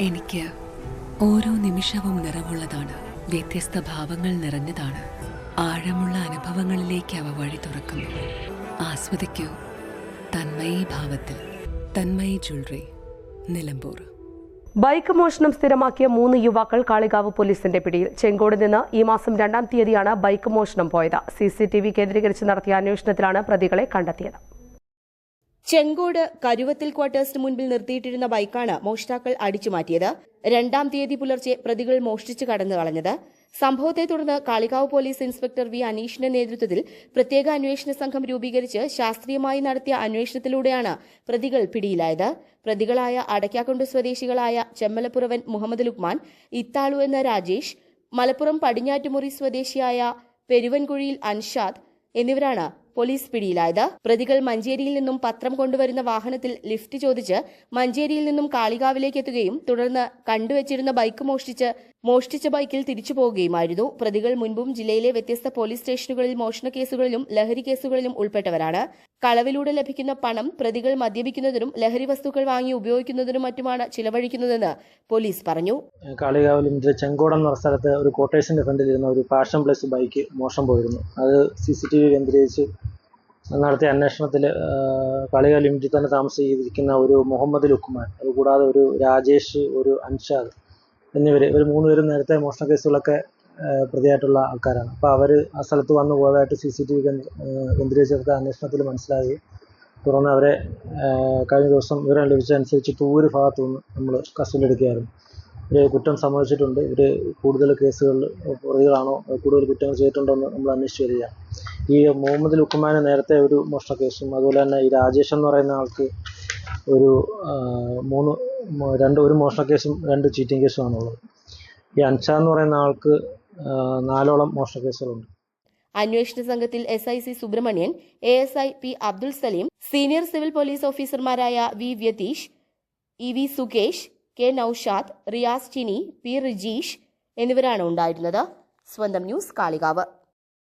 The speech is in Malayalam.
എനിക്ക് ഓരോ നിമിഷവും നിറവുള്ളതാണ്. വ്യത്യസ്ത ഭാവങ്ങൾ നിറഞ്ഞതാണ്. ആഴമുള്ള അനുഭവങ്ങളിലേക്ക് അവ വഴി തുറക്കുന്നു. ആസ്വദിക്കൂ. തന്മയി ഭാവത്തിൽ. തന്മയി ജ്വല്ലറി. നിലമ്പൂർ. ബൈക്ക് മോഷണം സ്ഥിരമാക്കിയ മൂന്ന് യുവാക്കൾ കാളികാവ് പോലീസിന്റെ പിടിയിൽ. ചെങ്കോട് നിന്ന് ഈ മാസം രണ്ടാം തീയതിയാണ് ബൈക്ക് മോഷണം പോയത്. സി കേന്ദ്രീകരിച്ച് നടത്തിയ അന്വേഷണത്തിലാണ് പ്രതികളെ കണ്ടെത്തിയത്. ചെങ്കോട് കരുവത്തിൽ ക്വാർട്ടേഴ്സിന് മുൻപിൽ നിർത്തിയിട്ടിരുന്ന ബൈക്കാണ് മോഷ്ടാക്കൾ അടിച്ചുമാറ്റിയത് രണ്ടാം തീയതി പുലർച്ചെ പ്രതികൾ മോഷ്ടിച്ചു കടന്നു കളഞ്ഞത്. സംഭവത്തെ തുടർന്ന് കാളികാവ് പോലീസ് ഇൻസ്പെക്ടർ വി അനീഷിന്റെ നേതൃത്വത്തിൽ പ്രത്യേക അന്വേഷണ സംഘം രൂപീകരിച്ച് ശാസ്ത്രീയമായി നടത്തിയ അന്വേഷണത്തിലൂടെയാണ് പ്രതികൾ പിടിയിലായത്. പ്രതികളായ അടയ്ക്കാക്കുണ്ട് സ്വദേശികളായ ചെമ്മലപ്പുറവൻ മുഹമ്മദ് ലുക്മാൻ ഇത്താളു എന്ന രാജേഷ് മലപ്പുറം പടിഞ്ഞാറ്റുമുറി സ്വദേശിയായ പെരുവൻകുഴിയിൽ അൻഷാദ് എന്നിവരാണ് പോലീസ് പിടിയിലായത്. പ്രതികൾ മഞ്ചേരിയിൽ നിന്നും പത്രം കൊണ്ടുവരുന്ന വാഹനത്തിൽ ലിഫ്റ്റ് ചോദിച്ച് മഞ്ചേരിയിൽ നിന്നും കാളികാവിലേക്ക് എത്തുകയും തുടർന്ന് കണ്ടുവച്ചിരുന്ന ബൈക്ക് മോഷ്ടിച്ച് മോഷ്ടിച്ച ബൈക്കിൽ തിരിച്ചു പോവുകയുമായിരുന്നു. പ്രതികൾ മുൻപും ജില്ലയിലെ വ്യത്യസ്ത പോലീസ് സ്റ്റേഷനുകളിൽ മോഷണ കേസുകളിലും ലഹരി കേസുകളിലും ഉൾപ്പെട്ടവരാണ്. കളവിലൂടെ ലഭിക്കുന്ന പണം പ്രതികൾ മദ്യപിക്കുന്നതിനും ലഹരി വസ്തുക്കൾ വാങ്ങി ഉപയോഗിക്കുന്നതിനും മറ്റുമാണ് ചിലവഴിക്കുന്നതെന്ന് പോലീസ് പറഞ്ഞു. കാളികാവിലും ചെങ്കോടം എന്ന സ്ഥലത്ത് ഒരു കോട്ടേഷന്റെ ഫ്രണ്ടിലിരുന്ന ഒരു പാഷൻ പ്ലസ് ബൈക്ക് മോഷണം പോയിരുന്നു. അത് സി സി ടി വി കേന്ദ്രീകരിച്ച് നടത്തിയ അന്വേഷണത്തിൽ കളിക ലിമിറ്റിൽ തന്നെ താമസിച്ചിരിക്കുന്ന ഒരു മുഹമ്മദ് ലുക്മാൻ അതുകൂടാതെ ഒരു രാജേഷ് ഒരു അൻഷാദ് എന്നിവർ ഇവർ മൂന്നുപേരും നേരത്തെ മോഷണ കേസുകളൊക്കെ പ്രതിയായിട്ടുള്ള ആൾക്കാരാണ്. അപ്പോൾ അവർ ആ സ്ഥലത്ത് വന്നു പോയതായിട്ട് സി സി ടി വി കേന്ദ്രീകരിച്ചെടുത്ത അന്വേഷണത്തിൽ മനസ്സിലാകുകയും തുടർന്ന് അവരെ കഴിഞ്ഞ ദിവസം വിവരം ലഭിച്ചതനുസരിച്ച് തൂര് ഭാഗത്തു നിന്ന് നമ്മൾ കസ്റ്റഡിയിലെടുക്കുകയായിരുന്നു ഇവർ കുറ്റം സമ്മതിച്ചിട്ടുണ്ട്. ഇവർ കൂടുതൽ കേസുകളിൽ പ്രതികളാണോ കൂടുതൽ കുറ്റങ്ങൾ ചെയ്തിട്ടുണ്ടോ എന്ന് നമ്മൾ അന്വേഷിച്ച് വരികയാണ്. ഈ മുഹമ്മദ് ലുക്കുമാന് നേരത്തെ ഒരു മോഷണ കേസും അതുപോലെ തന്നെ ഈ രാജേഷ് എന്ന് പറയുന്ന ആൾക്ക് ഒരു മൂന്ന് രണ്ട് ഒരു മോഷണ കേസും രണ്ട് ചീറ്റിംഗ് കേസുമാണുള്ളത്. ഈ അൻഷ എന്ന് പറയുന്ന ആൾക്ക് നാലോളം മോഷണ കേസുകളുണ്ട്. അന്വേഷണ സംഘത്തിൽ S I C Subramanian A S I P Abdul Salim senior civil police ഓഫീസർമാരായ V Vyatheesh E V Sukesh K Noushad Riyas Chini P Rijeesh എന്നിവരാണ് ഉണ്ടായിരുന്നത്. സ്വന്തം ന്യൂസ് കാളികാവ്.